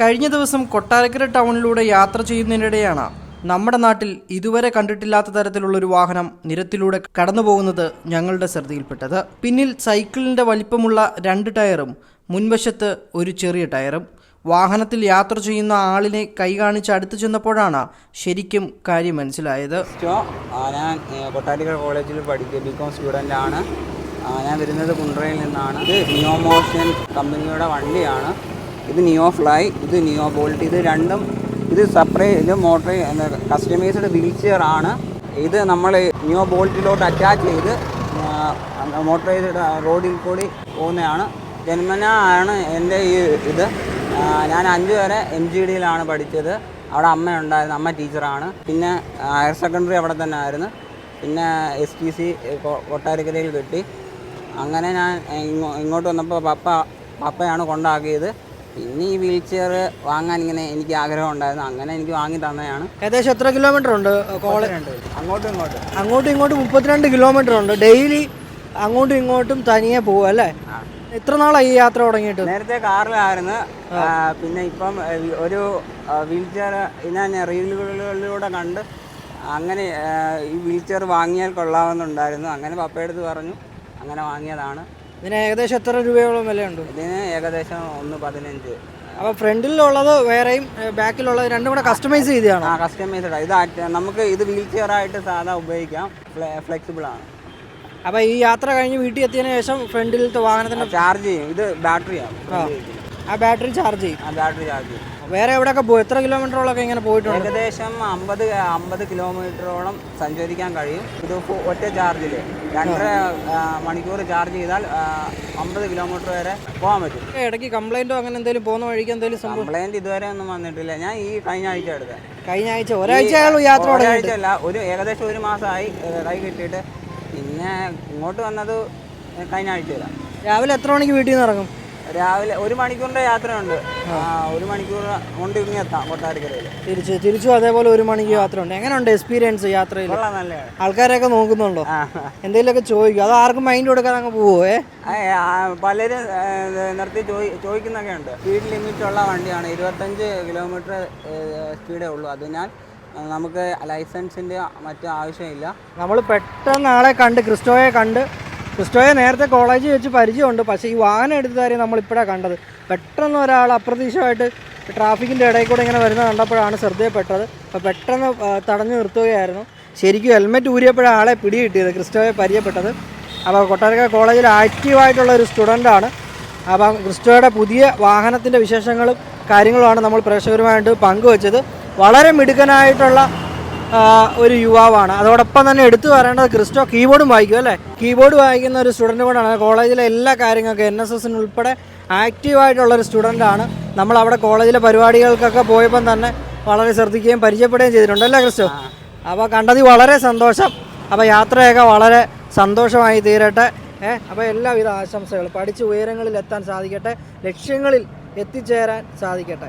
കഴിഞ്ഞ ദിവസം കൊട്ടാരക്കര ടൗണിലൂടെ യാത്ര ചെയ്യുന്നതിനിടെയാണ് നമ്മുടെ നാട്ടിൽ ഇതുവരെ കണ്ടിട്ടില്ലാത്ത തരത്തിലുള്ളൊരു വാഹനം നിരത്തിലൂടെ കടന്നുപോകുന്നത് ഞങ്ങളുടെ ശ്രദ്ധയിൽപ്പെട്ടത്. പിന്നിൽ സൈക്കിളിന്റെ വലിപ്പമുള്ള രണ്ട് ടയറും മുൻവശത്ത് ഒരു ചെറിയ ടയറും. വാഹനത്തിൽ യാത്ര ചെയ്യുന്ന ആളിനെ കൈ കാണിച്ച് അടുത്ത് ചെന്നപ്പോഴാണ് ശരിക്കും കാര്യം മനസ്സിലായത്. ഞാൻ കൊട്ടാരക്കര കോളേജിൽ പഠിക്കുക ബി കോം സ്റ്റുഡന്റ് ആണ്. ഞാൻ വരുന്നത് കുണ്ട്രയിൽ നിന്നാണ്. ഇത് കമ്പനിയുടെ വണ്ടിയാണ്. ഇത് നിയോ ഫ്ലൈ ഇത് നിയോ ബോൾട്ട് ഇത് രണ്ടും ഇത് സെപ്പറേറ്റ് ഇത് മോട്ടർ കസ്റ്റമൈസ്ഡ് വീൽ ചെയർ ആണ്. ഇത് നമ്മൾ നിയോ ബോൾട്ടിലോട്ട് അറ്റാച്ച് ചെയ്ത് മോട്ടറൈസ്ഡ് റോഡിൽ കൂടി പോകുന്നതാണ്. ജന്മന ആണ് എന്റെ ഈ ഇത്. ഞാൻ അഞ്ച് വരെ എം ജി ഡിയിലാണ് പഠിച്ചത്. അവിടെ അമ്മ ഉണ്ടായിരുന്നു അമ്മ ടീച്ചറാണ് പിന്നെ ഹയർ സെക്കൻഡറി അവിടെ തന്നെ ആയിരുന്നു. പിന്നെ എസ് ടി സി കൊട്ടാരക്കരയിൽ കിട്ടി. അങ്ങനെ ഞാൻ ഇങ്ങോട്ട് വന്നപ്പോൾ പപ്പ പപ്പയാണ് കൊണ്ടാക്കിയത്. പിന്നെ ഈ വീൽ ചെയർ വാങ്ങാൻ ഇങ്ങനെ എനിക്ക് ആഗ്രഹം ഉണ്ടായിരുന്നു. അങ്ങനെ എനിക്ക് വാങ്ങി തന്നെയാണ് ഏകദേശം എത്ര കിലോമീറ്റർ ഉണ്ട് കോളേജ് അങ്ങോട്ടും ഇങ്ങോട്ടും. അങ്ങോട്ടും ഇങ്ങോട്ടും മുപ്പത്തിരണ്ട് കിലോമീറ്റർ ഉണ്ട്. ഡെയിലി അങ്ങോട്ടും ഇങ്ങോട്ടും തനിയെ പോവുക അല്ലേ? എത്ര നാളായി ഈ യാത്ര തുടങ്ങിയിട്ട്? നേരത്തെ കാറിലായിരുന്നു. പിന്നെ ഇപ്പം ഒരു വീൽ ചെയർ ഞാൻ റീലുകളിലൂടെ കണ്ട് അങ്ങനെ ഈ വീൽ ചെയർ വാങ്ങിയാൽ കൊള്ളാമെന്നുണ്ടായിരുന്നു. അങ്ങനെ പപ്പയെടുത്ത് പറഞ്ഞു. അങ്ങനെ വാങ്ങിയതാണ്. ഇതിന് ഏകദേശം എത്ര രൂപയോളം വിലയുണ്ട്? ഇതിന് ഏകദേശം ഒന്ന് പതിനഞ്ച്. അപ്പോൾ ഫ്രണ്ടിലുള്ളത് വേറെയും ബാക്കിലുള്ളത് രണ്ടും കൂടെ കസ്റ്റമൈസ് ചെയ്തതാണ്? ആ കസ്റ്റമൈസ്ഡ് ഇത് നമുക്ക് ഇത് വീൽ ചെയർ ആയിട്ട് സാധാ ഉപയോഗിക്കാം. ഫ്ലെക്സിബിൾ ആണ്. അപ്പോൾ ഈ യാത്ര കഴിഞ്ഞ് വീട്ടിൽ എത്തിയതിനു ശേഷം ഫ്രണ്ടിലത്തെ വാഹനത്തിന്റെ ചാർജ് ചെയ്യും. ഇത് ബാറ്ററിയാണ് ആ ബാറ്ററി ചാർജ് ചെയ്യും. ആ ബാറ്ററി ചാർജ് ചെയ്യും. വേറെ എവിടെയൊക്കെ പോയി? എത്ര കിലോമീറ്ററോളൊക്കെ ഇങ്ങനെ പോയിട്ടുണ്ട്? ഏകദേശം അമ്പത് അമ്പത് കിലോമീറ്ററോളം സഞ്ചരിക്കാൻ കഴിയും. ഇത് ഒറ്റ ചാർജിൽ രണ്ടര മണിക്കൂർ ചാർജ് ചെയ്താൽ അമ്പത് കിലോമീറ്റർ വരെ പോകാൻ പറ്റും. ഇടയ്ക്ക് കംപ്ലൈന്റോ അങ്ങനെ എന്തെങ്കിലും പോകുന്ന വഴിക്ക് എന്തെങ്കിലും കംപ്ലൈന്റ് കംപ്ലൈന്റ് ഇതുവരെ ഒന്നും വന്നിട്ടില്ല. ഞാൻ ഈ കഴിഞ്ഞ ആഴ്ച എടുത്തത്. കഴിഞ്ഞ ആഴ്ച ഒരാഴ്ച യാത്ര ഒരാഴ്ച അല്ല ഒരു ഏകദേശം ഒരു മാസമായി കൈ കിട്ടിയിട്ട്. പിന്നെ ഇങ്ങോട്ട് വന്നത് കഴിഞ്ഞ ആഴ്ചയിലാണ് രാവിലെ എത്ര മണിക്ക് വീട്ടിൽ നിന്ന് ഇറങ്ങും? രാവിലെ ഒരു മണിക്കൂറിന്റെ യാത്രയുണ്ട്. ഒരു മണിക്കൂർ കൊണ്ട് ഇറങ്ങി എത്താം കൊട്ടാരക്കരയിൽ തിരിച്ച് തിരിച്ചു അതേപോലെ ഒരു മണിക്ക് യാത്ര ഉണ്ട് എങ്ങനെയുണ്ട് എക്സ്പീരിയൻസ് യാത്രയിൽ ആൾക്കാരെയൊക്കെ നോക്കുന്നുണ്ടോ? എന്തെങ്കിലുമൊക്കെ ചോദിക്കും. അത് ആർക്കും മൈൻഡ് കൊടുക്കാൻ അങ്ങ് പോവോ പലരും നിർത്തി ചോദി ചോദിക്കുന്നൊക്കെ ഉണ്ട്. സ്പീഡ് ലിമിറ്റ് ഉള്ള വണ്ടിയാണ്. ഇരുപത്തഞ്ച് കിലോമീറ്റർ സ്പീഡേ ഉള്ളൂ. അതിനാൽ നമുക്ക് ലൈസൻസിന്റെ മറ്റു ആവശ്യമില്ല. നമ്മൾ പെട്ടെന്ന് ആളെ കണ്ട് ക്രിസ്റ്റോയെ കണ്ട് ക്രിസ്റ്റോയെ നേരത്തെ കോളേജിൽ വെച്ച് പരിചയമുണ്ട്. പക്ഷേ ഈ വാഹനം എടുത്ത കാര്യം നമ്മൾ ഇപ്പോഴാണ് കണ്ടത്. പെട്ടെന്ന് ഒരാൾ അപ്രതീക്ഷിതമായിട്ട് ട്രാഫിക്കിന്റെ ഇടയിൽ കൂടെ ഇങ്ങനെ വരുന്നത് കണ്ടപ്പോഴാണ് ശ്രദ്ധയപ്പെട്ടത് അപ്പോൾ പെട്ടെന്ന് തടഞ്ഞു നിർത്തുകയായിരുന്നു. ശരിക്കും ഹെൽമെറ്റ് ഊരിയപ്പോഴാണ് ആളെ പിടി കിട്ടിയത് ക്രിസ്റ്റോയെ പരിചയപ്പെട്ടത്. അപ്പോൾ കൊട്ടാരക്കര കോളേജിൽ ആക്റ്റീവായിട്ടുള്ള ഒരു സ്റ്റുഡന്റാണ് അപ്പം ക്രിസ്റ്റോയുടെ പുതിയ വാഹനത്തിന്റെ വിശേഷങ്ങളും കാര്യങ്ങളുമാണ് നമ്മൾ പ്രേക്ഷകരുമായിട്ട് പങ്കുവച്ചത്. വളരെ മിടുക്കനായിട്ടുള്ള ഒരു യുവാവാണ്. അതോടൊപ്പം തന്നെ എടുത്തു പറയേണ്ടത് ക്രിസ്റ്റോ കീബോർഡും വായിക്കും അല്ലേ? കീബോർഡ് വായിക്കുന്ന ഒരു സ്റ്റുഡന്റ് കൂടാണ് കോളേജിലെ എല്ലാ കാര്യങ്ങൾക്കും എൻ എസ് എസിന് ഉൾപ്പെടെ ആക്റ്റീവായിട്ടുള്ള ഒരു സ്റ്റുഡന്റാണ് നമ്മൾ അവിടെ കോളേജിലെ പരിപാടികൾക്കൊക്കെ പോയപ്പം തന്നെ വളരെ ശ്രദ്ധിക്കുകയും പരിചയപ്പെടുകയും ചെയ്തിട്ടുണ്ട് അല്ലേ ക്രിസ്റ്റോ? അപ്പോൾ കണ്ടതിൽ വളരെ സന്തോഷം. അപ്പോൾ യാത്രയൊക്കെ വളരെ സന്തോഷമായി തീരട്ടെ. ഏഹ് അപ്പോൾ എല്ലാവിധ ആശംസകളും. പഠിച്ച് ഉയരങ്ങളിൽ എത്താൻ സാധിക്കട്ടെ. ലക്ഷ്യങ്ങളിൽ എത്തിച്ചേരാൻ സാധിക്കട്ടെ.